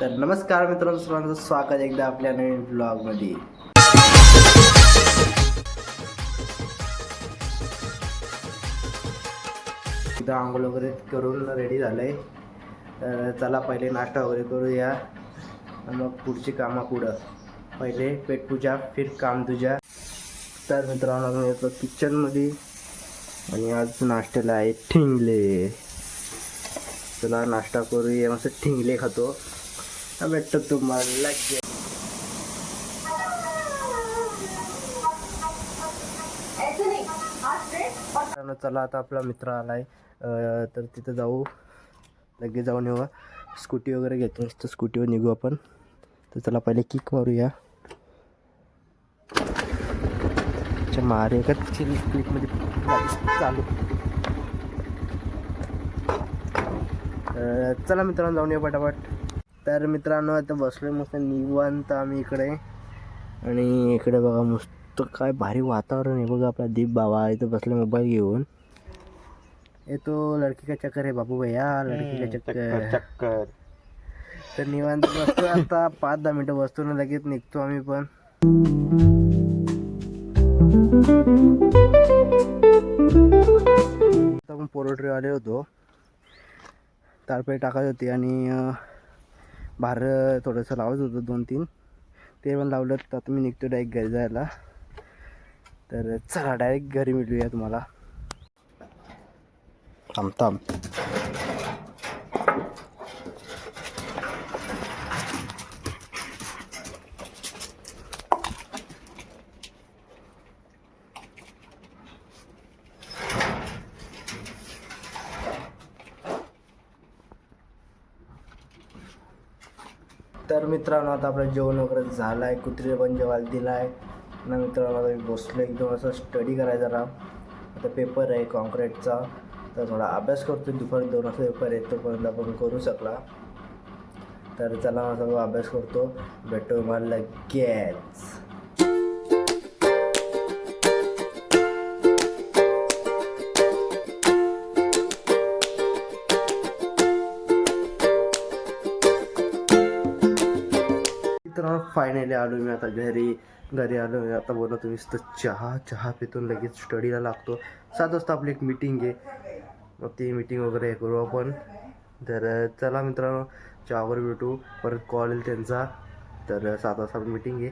तर नमस्कार मित्रांनो सर्वांचं स्वागत एकदा आपल्या नवीन ब्लॉगमध्ये एकदा आंघोळ वगैरे करून रेडी झालंय. तर चला पहिले नाश्ता वगैरे करूया. मग पुढची कामं पुढं. पहिले पेटपूजा फिर काम तुझ्या. तर मित्रांनो येतो किचनमध्ये आणि आज नाश्त्याला आहे ठिंगले. चला नाश्ता करूया. मस्त ठिंगले खातो. हा भेटतो तुम्हाला लगेच. चला आता आपला मित्र आलाय. तर तिथं जाऊ. लगेच जाऊन येऊ. स्कूटी वगैरे घेतो तर स्कूटीवर निघू आपण. तर चला पहिले किक मारूया. मारे का क्लिकमध्ये चालू. चला मित्रांनो जाऊन येऊ पटापट. तर मित्रांनो आता बसलोय मस्त निवांत आम्ही इकडे. आणि इकडे बघा मस्त काय भारी वातावरण आहे बघा आपला दीप बाबा. इथं बसले मोबाईल घेऊन. ये तो लड़की का चक्कर है बाबू भैया. लड़की का चक्कर. चक्कर तर निवांत बसतो आता. पाच दहा मिनटं बसतो ना लगेच निघतो आम्ही पण. आपण पोल्ट्री आले होतो. तारपे टाकायची होती आणि भार थोडंसं लावत होतं दोन तीन. ते पण लावलं तर आता मी निघतो डायरेक्ट घरी जायला. तर चला डायरेक्ट घरी मिळूया तुम्हाला. थांब थांब. तर मित्रांनो आता आपलं जेवण वगैरे झालं आहे कुत्रीला पण जेवायला दिला आहे ना मित्रांनो आता मी बसलो एकदम असं स्टडी करायचा जरा. आता पेपर आहे कॉन्क्रीटचा तर थोडा अभ्यास करतो दुपारी दोन वाजता पेपर आहे तोपर्यंत आपण करू शकला. तर चला मग अभ्यास करतो. भेटतो मला लगेच. मित्रांनो फायनली आलो मी आता घरी. घरी आलो मी आता बोललो तुम्ही तर चहा चहा पितून लगेच स्टडीला लागतो. सात वाजता आपली एक मीटिंग आहे. मग ती मीटिंग वगैरे हे करू आपण. तर चला मित्रांनो चहावर भेटू. परत कॉल येईल त्यांचा. तर सात वाजता आपली मीटिंग आहे.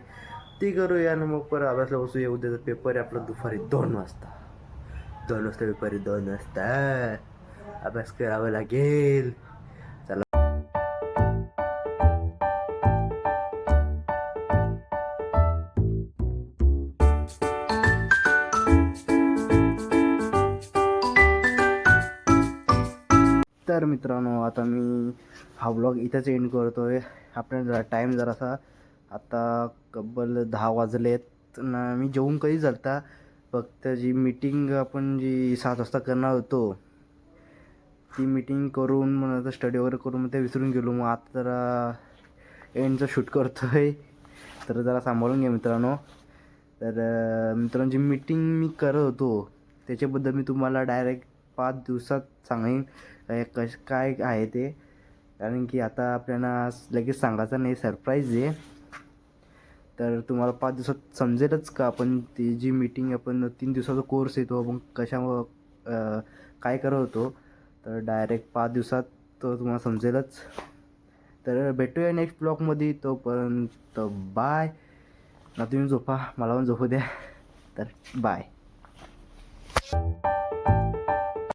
ती करूया आणि मग परत अभ्यासला बसू. येऊ उद्याचा पेपर आहे आपला दुपारी दोन वाजता. दोन वाजता पेपर दोन वाजता. अभ्यास करावा लागेल. तर मित्रांनो आता मी हा ब्लॉग इथंच एंड करतो आहे आपल्याला टाईम जरासा आता कब्बल दहा वाजलेत. ना मी जेवून कधी झालता? फक्त जी मीटिंग आपण जी सात वाजता करणार होतो ती मीटिंग करून मग आता स्टडी वगैरे करून मग ते विसरून गेलो. मग आता जरा एंडचं शूट करतो आहे तर जरा सांभाळून घ्या मित्रांनो. तर मित्रांची मित्रांनो जी मीटिंग मी करत होतो त्याच्याबद्दल मी तुम्हाला डायरेक्ट पाच दिवसात सांगेन काय कश काय आहे ते. कारण की आता आपल्याला लगेच सांगायचं नाही सरप्राईज आहे. तर तुम्हाला पाच दिवसात समजेलच का आपण ती जी मीटिंग आपण तीन दिवसाचा कोर्स येतो आपण कशा काय करत होतो. तर डायरेक्ट पाच दिवसात तो तुम्हाला समजेलच. तर भेटूया नेक्स्ट ब्लॉगमध्ये तोपर्यंत बाय ना तुम्ही झोपा मला पण झोपू द्या. तर बाय